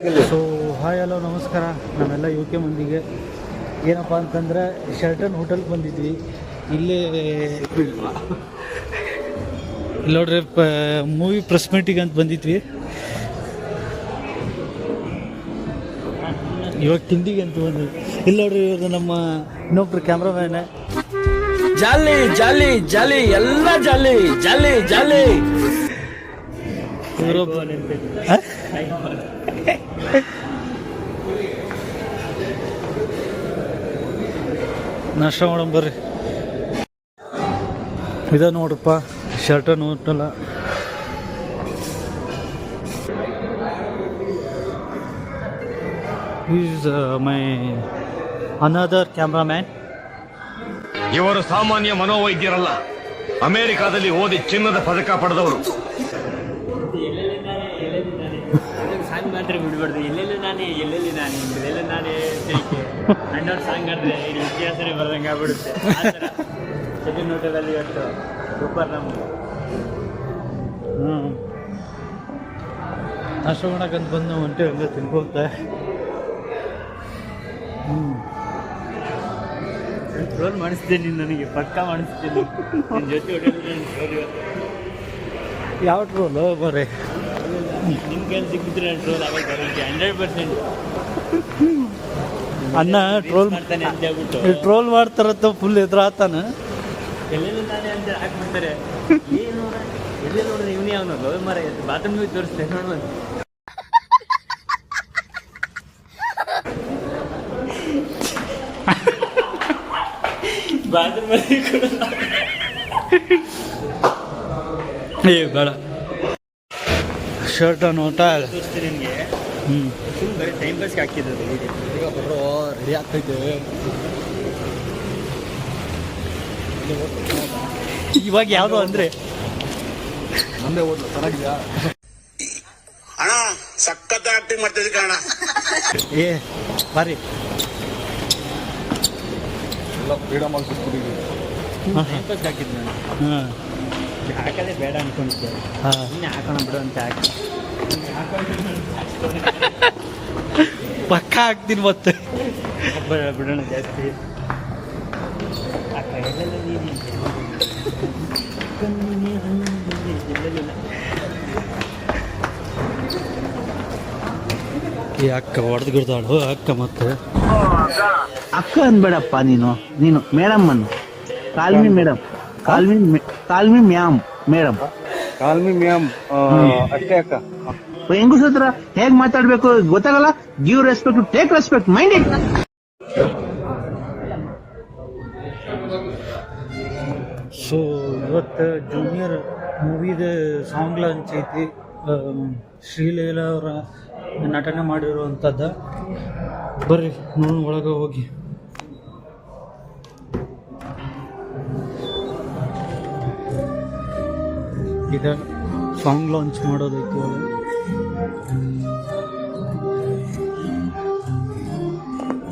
So hi hello ನಮಸ್ಕಾರ. ನಾವೆಲ್ಲ U K ಮಂದಿಗೆ. ಏನಪ್ಪ ಅಂತಂದರೆ ಶರ್ಟನ್ ಹೋಟೆಲ್ಗೆ ಬಂದಿದ್ವಿ. ಇಲ್ಲೇ ಇಲ್ಲಿ ನೋಡ್ರಿ ಪ ಮೂವಿ ಪ್ರೆಸ್ ಮೀಟಿಗೆ ಅಂತ ಬಂದಿದ್ವಿ. ಇವಾಗ ತಿಂಡಿಗೆ ಅಂತ ಬಂದ್ವಿ ಇಲ್ಲಿ ನೋಡ್ರಿ ಇವ್ರದ್ದು ನಮ್ಮ ಇನ್ನೊಬ್ರು ಕ್ಯಾಮ್ರಾಮ್ಯಾನೆ ಜಾಲಿ ಜಾಲಿ ಜಾಲಿ ಎಲ್ಲ ಜಾಲಿ ಜಾಲಿ ಜಾಲಿ. ಇವರೊಬ್ಬ ನಾಷ್ಟ ಮಾಡೋಣ ಬರ್ರಿ. ಇದ ನೋಡ್ರಪ್ಪ ಶರ್ಟ ನೋಟಲ್ಲ ಈಸ್ ಮೈ ಅನದರ್ ಕ್ಯಾಮ್ರಾಮ್ಯಾನ್ ಇವರು ಸಾಮಾನ್ಯ ಮನೋವೈದ್ಯರಲ್ಲ. ಅಮೆರಿಕಾದಲ್ಲಿ ಓದಿ ಚಿನ್ನದ ಪದಕ ಪಡೆದವರು. ಮಾತ್ರ ಬಿಡ್ಬಾರ್ದು. ಎಲ್ಲೆಲ್ಲಿ ನಾನೇ ಎಲ್ಲೆಲ್ಲಿ ನಾನೇ ಎಲ್ಲೆಲ್ಲ ನಾನೇ ಅಣ್ಣವ್ರ ಸಾಂಗ್ ಆಡಿದ್ರೆ ಇಡೀ ಇತಿಹಾಸನೇ ಬರ್ದಂಗೆ ಆಗ್ಬಿಡುತ್ತೆ. ಸೆಕೆಂಡ್ ನೋಟದಲ್ಲಿ ಇವತ್ತು ಸೂಪರ್ ನಮ್ಮ ಹ್ಞೂ ಮಾಡಕ್ಕಂತ ಬಂದು ಒಂಟೆ ಹೊಂಟೆ ಹಂಗೆ ತಿನ್ಕೋತ ಹ್ಞೂ ಫ್ಲೋರ್ ಮಾಡಿಸ್ತೀನಿ ನೀನು ನನಗೆ ಪಕ್ಕ ಮಾಡಿಸ್ತೀನಿ. ನಿನ್ನ ಜೊತೆ ಹೋಟೆಲ್ ಯಾವ ಟ್ರೋಲು ಬರ್ರಿ ನಿಮ್ಮ ಕೈಲಿ ಸಿಕ್ಕಿದ್ರೆ ಟ್ರೋಲ್ ಹಂಡ್ರೆಡ್ ಪರ್ಸೆಂಟ್ ಅಣ್ಣ ಟ್ರೋಲ್ ಮಾಡ್ತಾನೆ ಅಂತ ಹೇಳ್ಬಿಟ್ಟು. ಟ್ರೋಲ್ ಮಾಡ್ತಾರಂತ ಫುಲ್ ಎದುರಾತಾನ ಎಲ್ಲೆಲ್ಲಿ ಬಾತ್ರೂಮ್ ಅಂತ ಹಾಕ್ಬಿಡ್ತಾರೆ ಏನು ಎಲ್ಲೇ ನೋಡಿದ್ರೆ ಇವನೇ ಅವನು ಮರ ನೋಡುವ ಬಾತ್ರೂಮಲ್ಲಿ ಏ ಬೇಡ. ಶರ್ಟ್ ನೋಡ್ತಾ ಹ್ಞೂ ಬರೀ ಟೈಮ್ ಪಾಸ್ಗೆ ಹಾಕಿದ್ದು ರೆಡಿ ಆಗ್ತೈತೆ. ಇವಾಗ ಯಾವುದು ಅಂದರೆ? ಅಣ್ಣ ಸಖತ್ ಆಕ್ಟಿಂಗ್ ಮಾಡ್ತಿದ್ದೆ ಕಣ ಏ ಟೈಮ್ ಹಾಕಿದ್ದು ನಾನು. ಹಾಂ. ಹಾಕಲೇ ಬೇಡ ಅನ್ಕೊಂಡಿದ್ದೆ. ಹಾಂ. ಸುಮ್ಮನೆ ಹಾಕೋಣ ಬಿಡು ಅಂತ ಹಾಕಿ. ಪಕ್ಕ ಹಾಕ್ತೀನಿ ಮತ್ತೆ. ಬೇಡ ಬಿಡೋಣ ಜಾಸ್ತಿ. ಈ ಅಕ್ಕ ಹೊಡೆದು ಗಿಡ್ದಾಳು. ಅಕ್ಕ ಮತ್ತೆ. ಅಕ್ಕ ಅನ್ಬೇಡಪ್ಪ ನೀನು. ನೀನು ಮೇಡಮ್ ಅನ್ನು call me madam. Call me call me ma'am madam. Call me ma'am ಅಷ್ಟೇ ಅಕ್ಕ. ಹೆಂಗು ಸತ್ರ ಹೇಗ್ ಮಾತಾಡ್ಬೇಕು? ಗೊತ್ತಾಗಲ್ಲ? Give respect take respect mind it so ಇವತ್ತು ಜೂನಿಯರ್ ಮೂವಿದ ಸಾಂಗ್ ಲಾಂಚ್ ಐತಿ. ಶ್ರೀಲೀಲಾ ಅವರ ನಟನೆ ಮಾಡಿರುವಂಥದ್ದು. ಬರ್ರಿ ನೋಡೋಣ ಒಳಗೆ ಹೋಗಿ. ಈಗ ಸಾಂಗ್ ಲಾಂಚ್ ಮಾಡೋದಕ್ಕೆ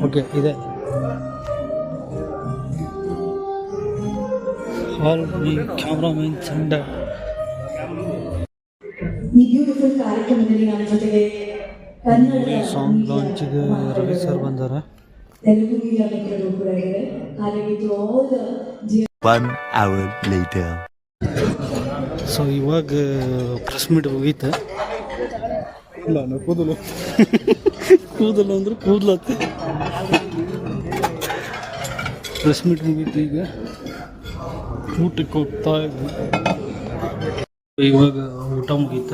ಓಕೆ ಇದೆ. Hall me cameraman launch Kannada song launch Ravi sir ಬಂದಾರ. ತೆಲುಗು hour ಮಿತ್ರರು ಸೊ ಇವಾಗ ಪ್ರೆಸ್ ಮೀಟ್ ಹೋಗೈತೆ. ಇಲ್ಲ ಕೂದಲು. ಕೂದಲು ಅಂದ್ರೆ ಕೂದಲತ್ತೆ ಪ್ರೆಸ್ ಮೀಟ್ ಮುಗೀತು ಈಗ. ಊಟಕ್ಕೆ ಹೋಗ್ತಾ ಇದ್ವಿ. ಇವಾಗ ಊಟ ಮುಗೀತ.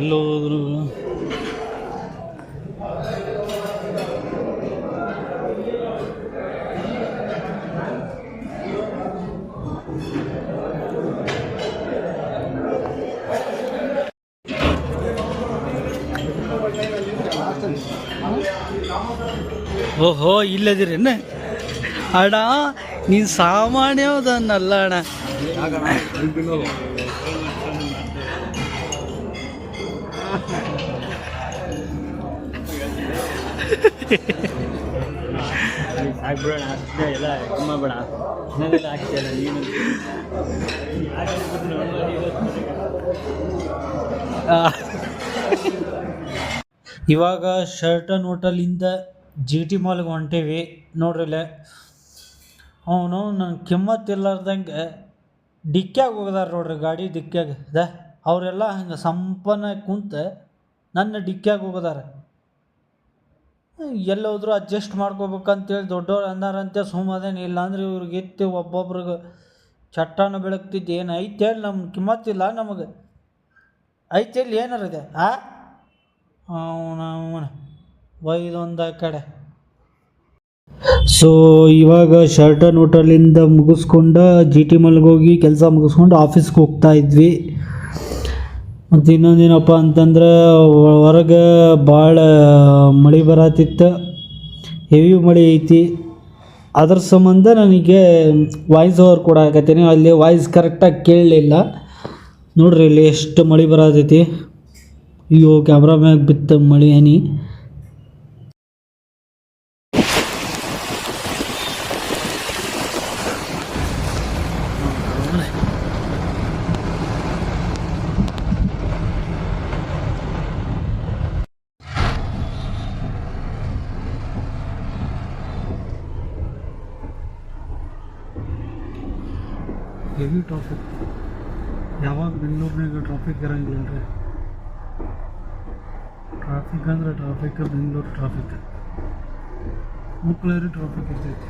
ಎಲ್ಲೋದ್ರು. ಓಹೋ ಇಲ್ಲದಿರೇನ ಅಣ್ಣ ನೀನು ಸಾಮಾನ್ಯವದನ್ನಲ್ಲ ಅಣ್ಣ. ಸಾಕ್ಬಿಡೋಣ ಅಷ್ಟೇ ಎಲ್ಲ ತುಂಬ ಬೇಡ ಇನ್ನೊಂದೆಲ್ಲ ಆಗ್ತಿಲ್ಲ ನೀನು ಇವಾಗ ಶರ್ಟನ್ ಹೋಟೆಲಿಂದ ಜಿ ಟಿ ಮಾಲ್ಗೆ ಹೊಂಟೇವಿ. ನೋಡ್ರಿಲ್ಲ ಅವನು ನನ್ನ ಕೆಮ್ಮತ್ತಿಲ್ಲಾರ್ದಂಗೆ ಡಿಕ್ಕ್ಯಾಗ ಹೋಗದಾರ ನೋಡ್ರಿ ಗಾಡಿ ಡಿಕ್ಕಿಯಾಗ ಅವರೆಲ್ಲ ಹಂಗೆ ಸಂಪನ್ನ ಕುಂತ ನನ್ನ ಡಿಕ್ಕಿಯಾಗಿ ಹೋಗದಾರ. ಎಲ್ಲೋದ್ರು ಅಡ್ಜಸ್ಟ್ ಮಾಡ್ಕೋಬೇಕಂತೇಳಿ ದೊಡ್ಡವ್ರು ಅಂದಾರಂತೆ ಸುಮ್ಮದೇನು ಇಲ್ಲ ಅಂದ್ರೆ ಇವ್ರಿಗೆ ಎತ್ತಿ ಒಬ್ಬೊಬ್ರಿಗೆ ಚಟ್ಟಾನ ಬೆಳಗ್ತಿದ್ದು ಏನು ಐತೆ ಹೇಳಿ ನಮ್ಮ ಕಿಮ್ಮತ್ತಿಲ್ಲ ನಮಗೆ. ಐತೆ ಏನಾರ ಇದೆ? ಆ? ಅವನ ಒಯ್ದೊಂದು ಕಡೆ. ಸೊ ಇವಾಗ ಶರ್ಟನ್ ಹೋಟೆಲಿಂದ ಮುಗಿಸ್ಕೊಂಡು ಜಿ ಟಿ ಹೋಗಿ ಕೆಲಸ ಮುಗಿಸ್ಕೊಂಡು ಆಫೀಸ್ಗೆ ಹೋಗ್ತಾ ಇದ್ವಿ. ಮತ್ತು ಇನ್ನೊಂದೇನಪ್ಪ ಅಂತಂದ್ರೆ, ಹೊರಗೆ ಭಾಳ ಮಳೆ ಬರತ್ತಿತ್ತು ಹೆವಿ ಮಳೆ ಐತಿ. ಅದ್ರ ಸಂಬಂಧ ನನಗೆ ವಾಯ್ಸ್ ಓವರ್ ಕೊಡಕತ್ತೀನಿ. ಅಲ್ಲಿ ವಾಯ್ಸ್ ಕರೆಕ್ಟಾಗಿ ಕೇಳಲಿಲ್ಲ. ನೋಡ್ರಿ ಇಲ್ಲಿ ಎಷ್ಟು ಮಳೆ ಬರತೈತಿ. ಅಯ್ಯೋ ಕ್ಯಾಮ್ರಾ ಮ್ಯಾಗ ಬಿತ್ತ ಮಳೆ ಹನಿ. ಹೆವಿ ಟ್ರಾಫಿಕ್ ಯಾವಾಗ ಬೆಂಗಳೂರಿನಾಗ ಟ್ರಾಫಿಕ್ ಇರಂಗಿಲ್ಲ ರೀ ಟ್ರಾಫಿಕ್ ಅಂದ್ರೆ ಟ್ರಾಫಿಕ್ ಬೆಂಗಳೂರು ಟ್ರಾಫಿಕ್ ಮುಕ್ಳೇರಿ ಟ್ರಾಫಿಕ್ ಇರ್ತೈತಿ